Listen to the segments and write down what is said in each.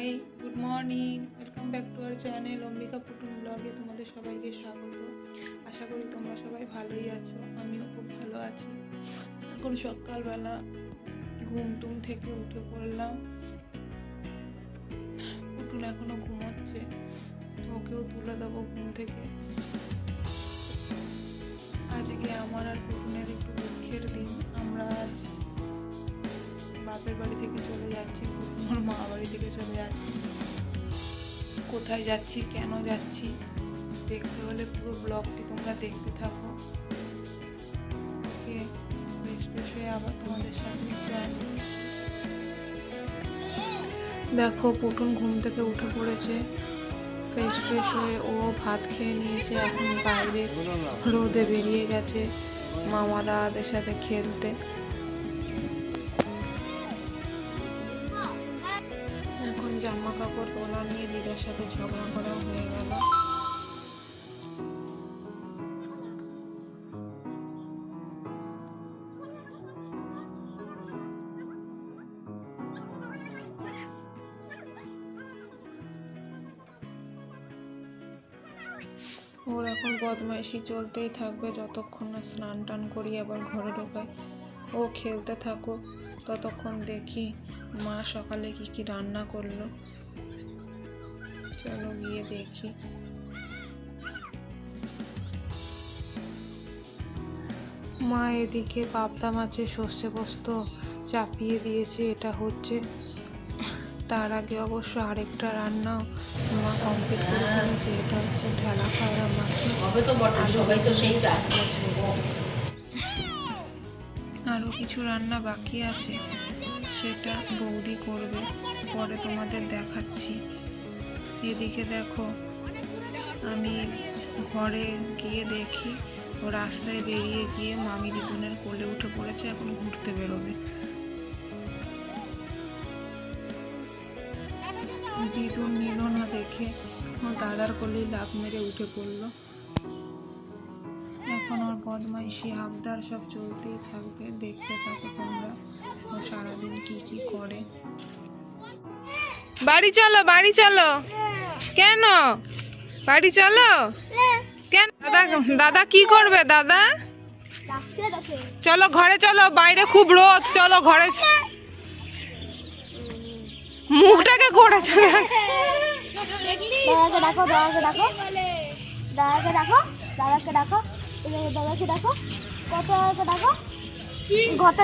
Hi good morning welcome back to our channel Ambika Putun ব্লগে তোমাদের সবাইকে স্বাগত। আশা করি তোমরা সবাই ভালোই আছো, আমিও খুব ভালো আছি। এখন সকালবেলা ঘুম টুম থেকে উঠে পড়লাম। পুটুন এখনও ঘুমোচ্ছে ওকেও তুলে দেবো ঘুম থেকে। আজকে আমার আর পুটুনের একটু দুঃখের দিন। আমরা আজ বাপের বাড়ি থেকে চলে যাচ্ছি, আমার মা বাড়ি থেকে চলে যাচ্ছি। কোথায় যাচ্ছি, কেন যাচ্ছি, দেখতে হলে পুরো ব্লগটি তোমরা দেখতে থাকো। ওকে, বেশ বেশ হয়ে আবার তোমাদের সাথে দেখো, পুটুন ঘুম থেকে উঠে পড়েছে। ফ্রেশ ফ্রেশ হয়ে ও ভাত খেয়ে নিয়েছে, এখন বাইরে রোদে বেরিয়ে গেছে। মামা দাদাদের সাথে খেলতে। কাপড় তোলা নিয়ে দিদার সাথে ঝগড়া করা হয়ে গেল। ওর এখন বদমাইশি চলতেই থাকবে, যতক্ষণ না স্নান টান করি আবার ঘরে ঢোকায় ও খেলতে থাকুক, ততক্ষণ দেখি মা সকালে কি কি রান্না করল। চলো গিয়ে দেখি। মা এদিকে পাবদা মাছের সর্ষে পোস্ত চাপিয়ে দিয়েছে এটা হচ্ছে। তার আগে অবশ্য আরেকটা রান্নাও মা কমপ্লিট করে ফেলেছে এটা হচ্ছে ঢেলা খাওয়া মাছ। আরও কিছু রান্না বাকি আছে সেটা বৌদি করবে পরে তোমাদের দেখাচ্ছি। এদিকে দেখো আমি ঘরে গিয়ে দেখি, ও রাস্তায় বেরিয়ে গিয়ে মামি দিদুনের কোলে উঠে পড়েছে, এখন ঘুরতে বেরোবে। দিদুন নিল না দেখে, ও দাদার কোলেই লাভ মেরে উঠে পড়ল। এখন ওর বদমাইশি আবদার সব চলতেই থাকবে, দেখতে থাকো তোমরা, ও সারাদিন কি কি করে। বাড়ি চলো বাড়ি চলো। কেন? বাড়ি চলো? কেন? দাদা দাদা কি করবে দাদা? চলো ঘরে চলো বাইরে খুব রোদ চলো ঘরে মুখটাকে করেছে। দাদাকে ডাকো দাদাকে ডাকো। দাদাকে ডাকো দাদাকে ডাকো দাদাকে ডাকো কত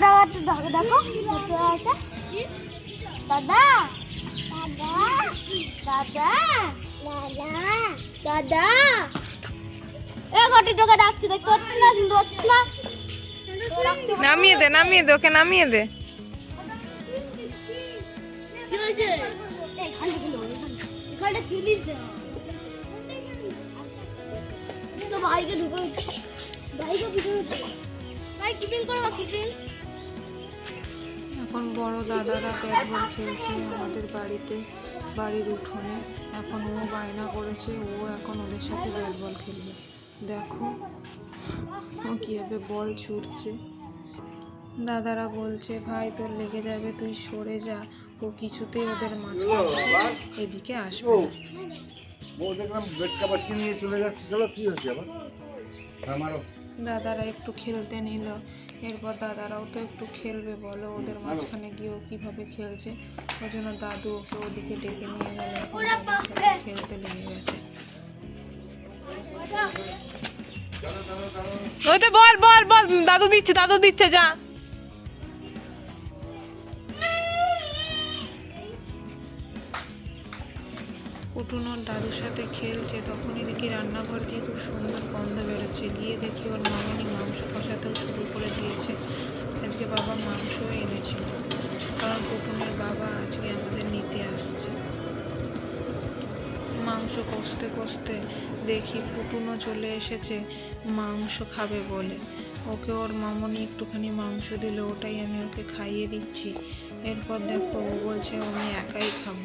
দাদাকে ডাকো দাদাকে দাদা দাদা দাদা এ ঘটি টোকে ডাকছি দেখতে পাচ্ছিস না? শুনতে পাচ্ছিস না? নামিয়ে দে নামিয়ে দে ওকে নামিয়ে দে। ভাইকে ঢুকে ভাইকে পিছনে ভাই কিপিং করো কিপিং এখন বড় দাদারা ব্যাট বল খেলছে আমাদের বাড়িতে, বাড়ির উঠোনে। এখন ও বায়না করেছে, ও এখন ওদের সাথে ব্যাট বল খেলবে। দেখো, ও কীভাবে বল ছুটছে। দাদারা বলছে, ভাই, তোর লেগে যাবে, তুই সরে যা। ও কিছুতেই ওদের মাঝখানে এদিকে আসবে ও দেখলাম বেড কাবার নিয়ে চলে যাচ্ছে। চলো আবার? আমারও দাদারা একটু খেলতে নিল। এরপর দাদারাও তো একটু খেলবে বলো ওদের মাঝখানে গিয়েও কীভাবে খেলছে। ওই জন্য দাদু ওকে ওদিকে ডেকে নিয়ে গেল এখন খেলতে লেগে গেছে। ওই তো বল বল বল দাদু দিচ্ছে দাদু দিচ্ছে যা। পুটুনোর দাদুর সাথে খেলছে, তখনই দেখি রান্নাঘর দিয়ে খুব সুন্দর গন্ধ বেরোচ্ছে। গিয়ে দেখি ওর মামনি মাংস কষাতেও শুরু করে দিয়েছে। আজকে বাবা মাংসও এনেছিল। কারণ পুটুনের বাবা আজকে আমাদের নিতে আসছে। মাংস কষতে কষতে দেখি পুটুনও চলে এসেছে, মাংস খাবে বলে। ওকে ওর মামনি একটুখানি মাংস দিল, ওটাই আমি ওকে খাইয়ে দিচ্ছি। এরপর দেখো ও বলছে, আমি একাই খাব।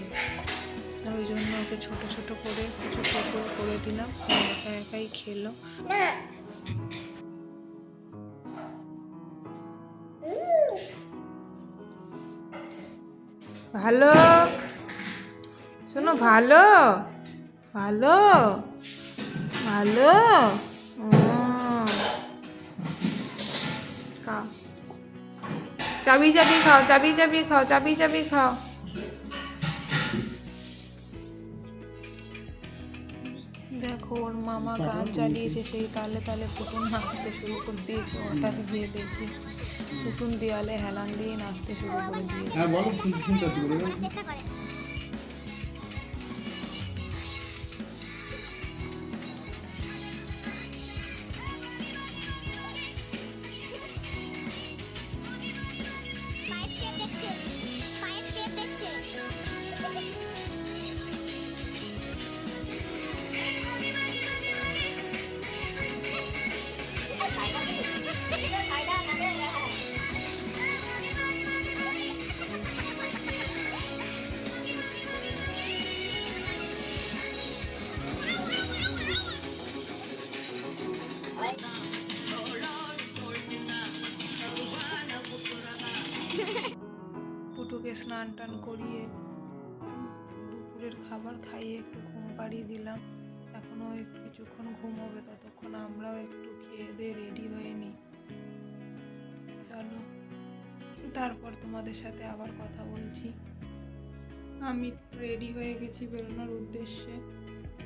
ওই জন্য ওকে ছোট ছোট করে কিছু টুকরো করে দিলাম। একা একাই খেলো। ভালো? শোনো, ভালো? ভালো? ভালো? চাবি চাবি খাও, চাবি চাবি খাও, চাবি চাবি খাও। দেখো ওর মামা গান চালিয়েছে সেই তালে তালে পুতুন নাচতে শুরু করে দিয়েছে হঠাৎ গিয়ে দেখি পুতুন দেয়ালে হেলান দিয়ে নাচতে শুরু করে দিয়েছে? স্নান টান করিয়ে দুপুরের খাবার খাইয়ে একটু ঘুম পাড়িয়ে দিলাম। এখনও একটু কিছুক্ষণ ঘুমোবে ততক্ষণ আমরাও একটু খেয়ে দিয়ে রেডি হয়ে নিই। চলো, তারপর তোমাদের সাথে আবার কথা বলছি। আমি রেডি হয়ে গেছি বেরোনোর উদ্দেশ্যে।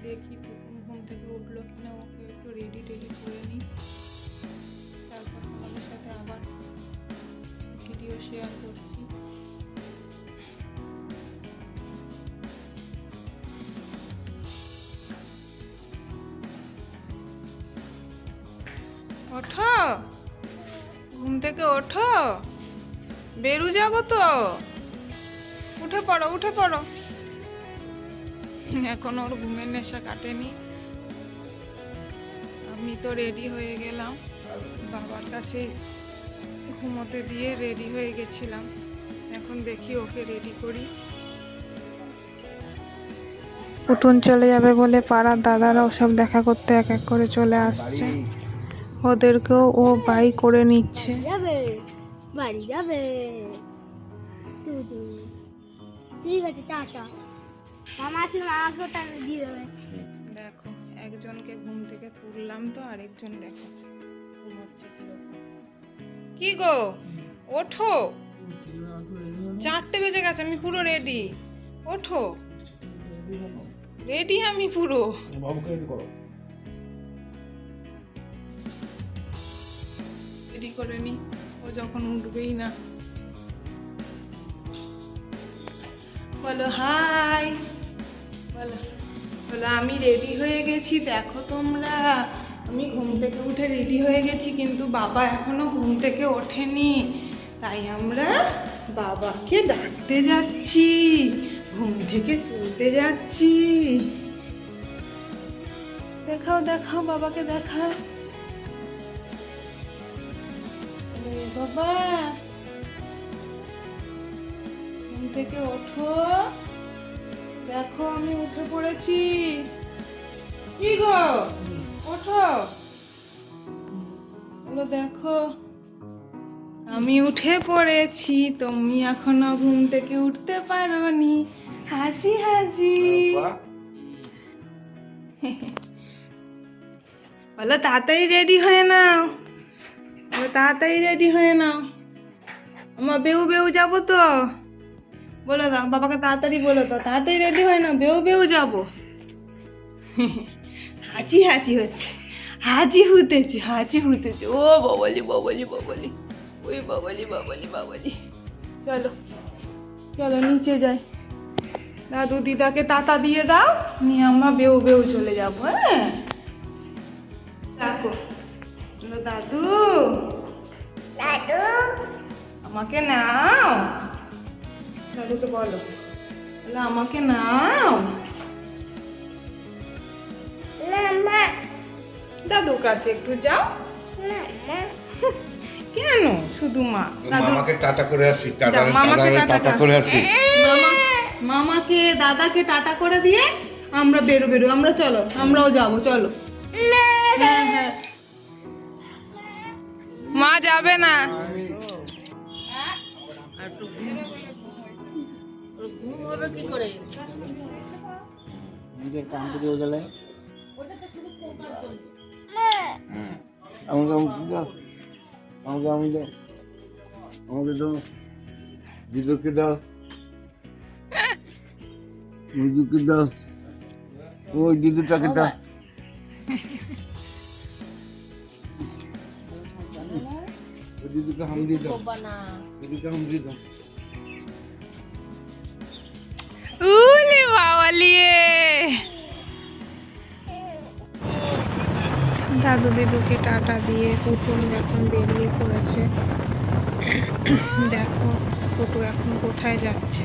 দেখি পুকুন ঘুম থেকে উঠল কিনা, ওকে একটু রেডি টেডি করে নিই। তারপর তোমাদের সাথে আবার ভিডিও শেয়ার করছি। ওঠো। ঘুম থেকে ওঠো। বেরু যাব তো। উঠে পড়ো উঠে পড়ো। এখন ওর ঘুমের নেশা কাটেনি। আমি তো রেডি হয়ে গেলাম। বাবার কাছে ঘুমোতে দিয়ে রেডি হয়ে গেছিলাম। এখন দেখি ওকে রেডি করি। উঠুন চলে যাবে বলে পাড়ার দাদারাও সব দেখা করতে এক এক করে চলে আসছে। ওদেরকেও ও বাই করে নিচ্ছে। যাবে বাড়ি যাবে। ঠিক আছে টাটা। মামা আসলে মামাকেও টাকা দিয়ে দেবে। দেখো একজনকে ঘুম থেকে তুললাম তো আরেকজন দেখো ঘুমোচ্ছে কি গো? ওঠো। চারটে বেজে গেছে আমি পুরো রেডি ওঠো। রেডি আমি পুরো। বাবুকে রেডি করো। রেডি করে নি। ও যখন উঠবেই না। বলো, হাই। বলো বলো, আমি রেডি হয়ে গেছি, দেখো তোমরা। আমি ঘুম থেকে উঠে রেডি হয়ে গেছি, কিন্তু বাবা এখনও ঘুম থেকে ওঠেনি। তাই আমরা বাবাকে ডাকতে যাচ্ছি, ঘুম থেকে তুলতে যাচ্ছি। দেখাও দেখাও, বাবাকে দেখাও। বাবা। ঘুম থেকে ওঠো। দেখো আমি উঠে পড়েছি। কি গো? ওঠো। বলো দেখো। আমি উঠে পড়েছি তুমি এখনও ঘুম থেকে উঠতে পারোনি। হাসি হাসি। বলো তাড়াতাড়ি রেডি হয়ে নাও। তাড়াতাড়ি রেডি হয়ে নাও। আমার বেউ বেউ যাব তো। বলে দাও বাবাকে তাড়াতাড়ি বলে দাও। তাড়াতাড়ি রেডি হয় না বেউ বেউ যাব। হাঁচি হাঁচি হচ্ছে হাঁচি হুতেছে হাঁচি হুতেছে। ও বাবলি বাবলি বাবলি ওই বাবলি বাবলি বাবলি। চলো চলো নিচে যাই। দাদু দিদাকে তাতা দিয়ে দাও নিয়ে আমরা বেউ বেউ চলে যাব হ্যাঁ? বলো, দাদু। দাদু। আমাকে নাও। দাদুকে বলো। বলো আমাকে নাও। দাদুর কাছে একটু যাও। কেন? শুধু মা। দাদু মামাকে টাটা করে আসি টাটা করে। আসি। মামাকে দাদাকে টাটা করে দিয়ে আমরা বেরো বেরো। আমরা চলো আমরাও যাব চলো। হ্যাঁ যাবে না। ঘুম হবে কি করে নিজের কাম করে গেলে ওটা তো শুধু পোকার জন্য আমাকে আমাকে দাও? আমাকে আমি দাও। আমাকে দাও। দিদুকে দাও। দিদুকে দাও। ওই দিদুটাকে দাও। ওই দিদুকে হাম দিয়ে দাও। পোকা না। দিদুকে হাম দিয়ে দাও। উলে বাবালিয়ে দাদু দিদুকে টাটা দিয়ে পুতুল এখন বেরিয়ে পড়েছে। দেখো পুটু এখন কোথায় যাচ্ছে।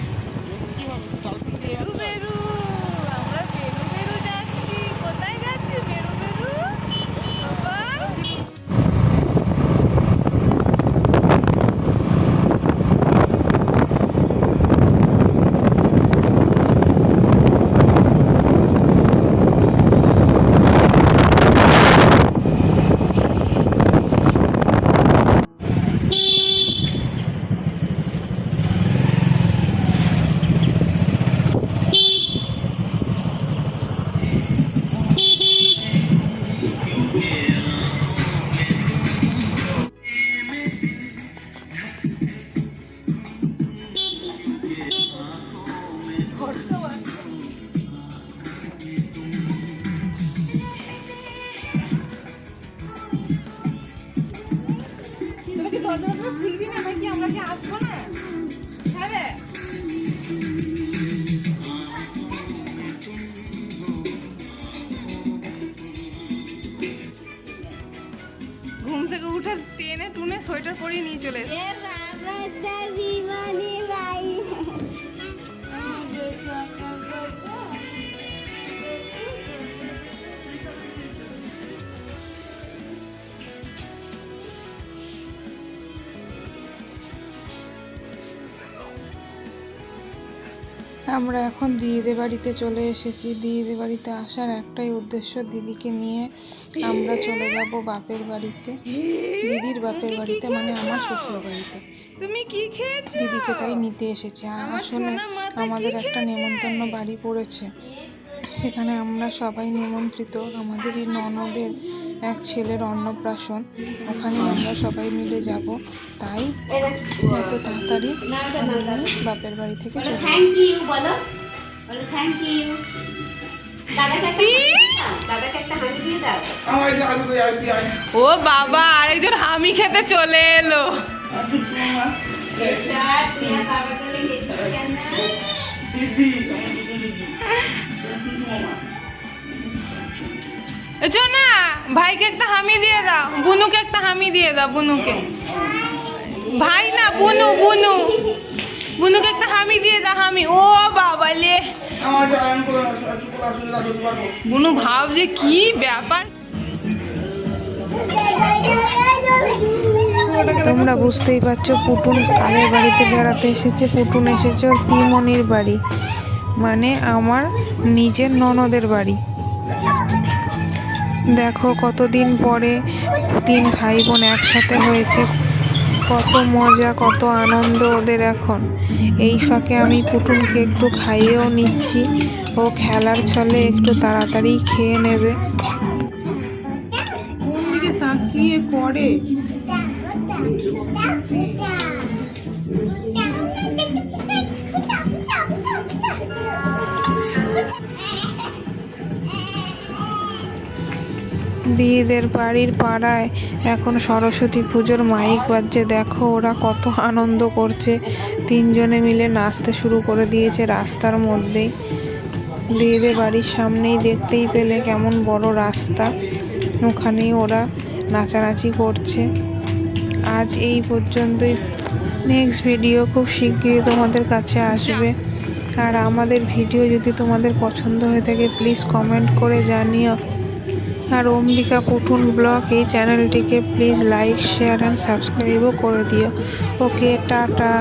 ঘুম থেকে উঠে টেনে টুনে সোয়েটার পরিয়ে নিয়ে চলে এসেছে। আমরা এখন দিদিদের বাড়িতে চলে এসেছি। দিদিদের বাড়িতে আসার একটাই উদ্দেশ্য দিদিকে নিয়ে আমরা চলে যাব বাপের বাড়িতে। দিদির বাপের বাড়িতে মানে আমার শ্বশুর বাড়িতে তুমি কি খেয়েছো? দিদিকে তাই নিতে এসেছি। আসলে আমাদের একটা নেমন্তন্ন বাড়ি পড়েছে। সেখানে আমরা সবাই নিমন্ত্রিত। আমাদের এই ননদের এক ছেলের অন্নপ্রাশন। ওখানে আমরা সবাই মিলে যাব। তাই এত তাড়াতাড়ি বাপের বাড়ি থেকে চলে থ্যাংক ইউ বলো। থ্যাংক ইউ ও বাবা আরেকজন হামি খেতে চলে এলো। স্যার এছো না ভাইকে একটা হামি দিয়ে দাও বুনুকে একটা হামি দিয়ে দাও বুনুকে। ভাই না বুনু বুনু। বুনুকে একটা হামি দিয়ে দাও হামি। ও বাবা লে। বুনু ভাব যে কি ব্যাপার। তোমরা বুঝতেই পারছ পুটুন কাদের বাড়িতে বেড়াতে এসেছে? পুটুন এসেছে ওর পিমনির বাড়ি মানে আমার নিজের ননদের বাড়ি। দেখো কতদিন পরে তিন ভাই বোন একসাথে হয়েছে। কত মজা, কত আনন্দ ওদের এখন। এই ফাঁকে আমি পুটুনকে একটু খাইয়েও নিচ্ছি। ও খেলার ছলে একটু তাড়াতাড়ি খেয়ে নেবে। তাকিয়ে করে? দিদিদের বাড়ির পাড়ায় এখন সরস্বতী পুজোর মাইক বাজছে। দেখো ওরা কত আনন্দ করছে। তিনজনে মিলে নাচতে শুরু করে দিয়েছে রাস্তার মধ্যেই। দিদিদের বাড়ির সামনেই দেখতেই পেলে কেমন বড় রাস্তা। ওখানেই ওরা নাচানাচি করছে। আজ এই পর্যন্তই। নেক্সট ভিডিও খুব শিগগিরই তোমাদের কাছে আসবে। আর আমাদের ভিডিও যদি তোমাদের পছন্দ হয়ে থাকে প্লিজ কমেন্ট করে জানিও। আর অম্বিকা পুটুন ব্লগ এই চ্যানেলটিকে প্লিজ লাইক, শেয়ার অ্যান্ড সাবস্ক্রাইবও করে দিও। Okay, tata.